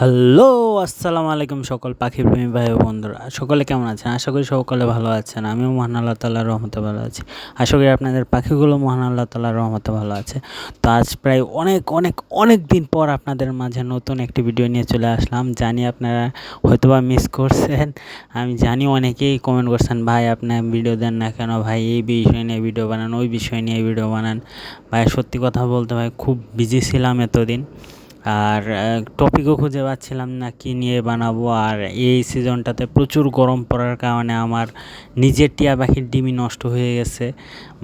Hello, আসসালামু আলাইকুম সকল পাখি প্রেমী ভাই বন্ধুরা। সকলে কেমন আছেন? আশা করি সকলে ভালো আছেন। আমিও মহান আল্লাহ তাল্লাহ রহমতে ভালো আছি। আশা করি আপনাদের পাখিগুলো মহান আল্লাহ তাল্লাহ রহমতে ভালো আছে। তো আজ প্রায় অনেক অনেক অনেক দিন পর আপনাদের মাঝে নতুন একটি ভিডিও নিয়ে চলে আসলাম। জানি আপনারা হয়তোবা মিস করছেন। আমি জানি অনেকেই কমেন্ট করছেন, ভাই আপনার ভিডিও দেন না কেন? ভাই, এই বিষয় নিয়ে ভিডিও বানান, ওই বিষয় নিয়ে ভিডিও বানান। ভাই, সত্যি কথা বলতে ভাই, খুব বিজি ছিলাম এতদিন। আর টপিকও খুঁজে পাচ্ছিলাম না কী নিয়ে বানাবো। আর এই সিজনটাতে প্রচুর গরম পড়ার কারণে আমার নিজের টিয়া পাখির ডিমই নষ্ট হয়ে গেছে।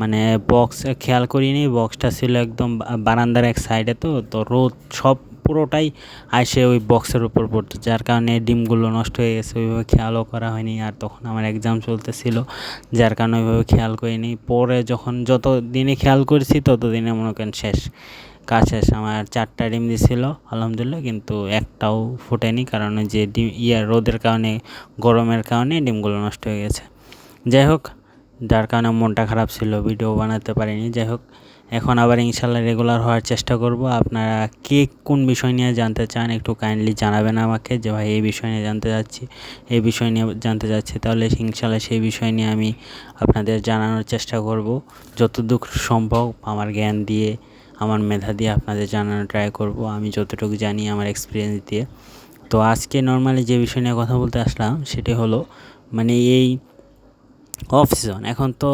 মানে বক্স খেয়াল করিনি বক্সটা ছিল একদম বারান্দার এক সাইডে তো তো রোদ সব পুরোটাই আসে ওই বক্সের উপর পড়তো। যার কারণে ডিমগুলো নষ্ট হয়ে গেছে, ওইভাবে খেয়ালও করা হয়নি। আর তখন আমার এক্সাম চলতেছিল, যার কারণে ওইভাবে খেয়াল করিনি। পরে যখন যত দিনে খেয়াল করেছি তত দিনে মনে করেন শেষ। শেষ আমার চারটা ডিম দিছিল, আলহামদুলিল্লাহ, কিন্তু একটাও ফোটেনি কারণ যে ডিম, ইয়া রোদের কারণে, গরমের কারণে ডিমগুলো নষ্ট হয়ে গেছে। যাই হোক, যার কারণে মনটা খারাপ ছিল, ভিডিও বানাতে পারিনি। যাই হোক, এখন আবার ইনশাল্লাহ রেগুলার হওয়ার চেষ্টা করব। আপনারা কে কোন বিষয় নিয়ে জানতে চান একটু কাইন্ডলি জানাবেন আমাকে যে, ভাই, এই বিষয় নিয়ে জানতে যাচ্ছি, এই বিষয় নিয়ে জানতে চাচ্ছি তাহলে ইনশাল্লাহ সেই বিষয় নিয়ে আমি আপনাদের জানানোর চেষ্টা করব। যতদূর সম্ভব আমার জ্ঞান দিয়ে আমার মেধা দিয়ে আপনাদের জানানো ট্রাই করব। আমি যতটুকু জানি আমার এক্সপিরিয়েন্স দিয়ে। তো আজকে নর্মালি যে বিষয় নিয়ে কথা বলতে আসলাম, সেটি হলো মানে এই অফ সিজন এখন তো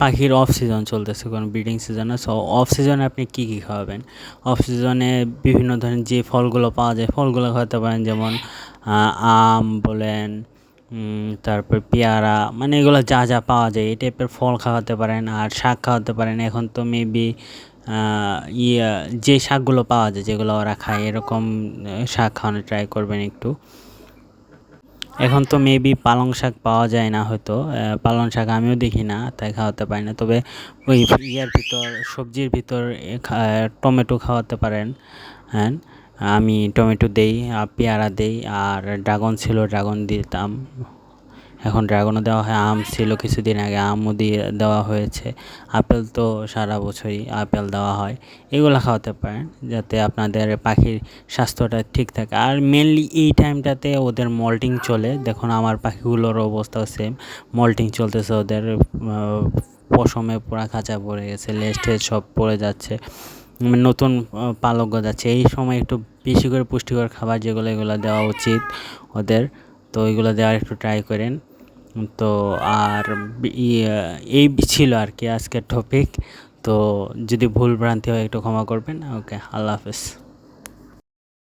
পাখির অফ সিজন চলতেছে কোনো ব্রিডিং সিজনে সো অফ সিজনে আপনি কী কী খাওয়াবেন? অফ সিজনে বিভিন্ন ধরনের যে ফলগুলো পাওয়া যায়, ফলগুলো খাওয়াতে পারেন, যেমন আম বলেন তারপর পেয়ারা মানে এগুলো যা যা পাওয়া যায়, এই টাইপের ফল খাওয়াতে পারেন, আর শাক খাওয়াতে পারেন। এখন তো মেবি ইয়ে যে শাকগুলো পাওয়া যায়, যেগুলো ওরা খায়, এরকম শাক খাওয়ানো ট্রাই করবেন একটু। এখন তো মেবি পালং শাক পাওয়া যায় না হয়তো। পালং শাক আমিও দেখি না, তাই খাওয়াতে পারি না। তবে ওই ইয়ার ভিতর, সবজির ভিতর টমেটো খাওয়াতে পারেন। হ্যাঁ আমি টমেটো দেই, পেয়ারা দেই, আর ড্রাগন ছিল, ড্রাগন দিতাম। এখন ড্রাগনও দেওয়া হয়, আম ছিল কিছুদিন আগে, আমও দিয়ে দেওয়া হয়েছে। আপেল তো সারা বছরই আপেল দেওয়া হয়। এগুলো খাওয়াতে পারেন যাতে আপনাদের পাখির স্বাস্থ্যটা ঠিক থাকে। আর মেনলি এই টাইমটাতে ওদের মল্টিং চলে। দেখুন, আমার পাখিগুলোর অবস্থাও সেম মল্টিং চলতেছে, ওদের পশমে পুরা খাঁচা পড়ে গেছে লেস্টে সব পড়ে যাচ্ছে নতুন পালক যাচ্ছে। এই সময় একটু বেশি করে পুষ্টিকর খাবার যেগুলো, এগুলো দেওয়া উচিত ওদের। তো ওইগুলো দেওয়ার একটু ট্রাই করেন। তো আর এই ছিল আর কি আজকের টপিক তো যদি ভুল ভ্রান্তি হয় একটু ক্ষমা করবেন। ওকে, আল্লাহ হাফেজ।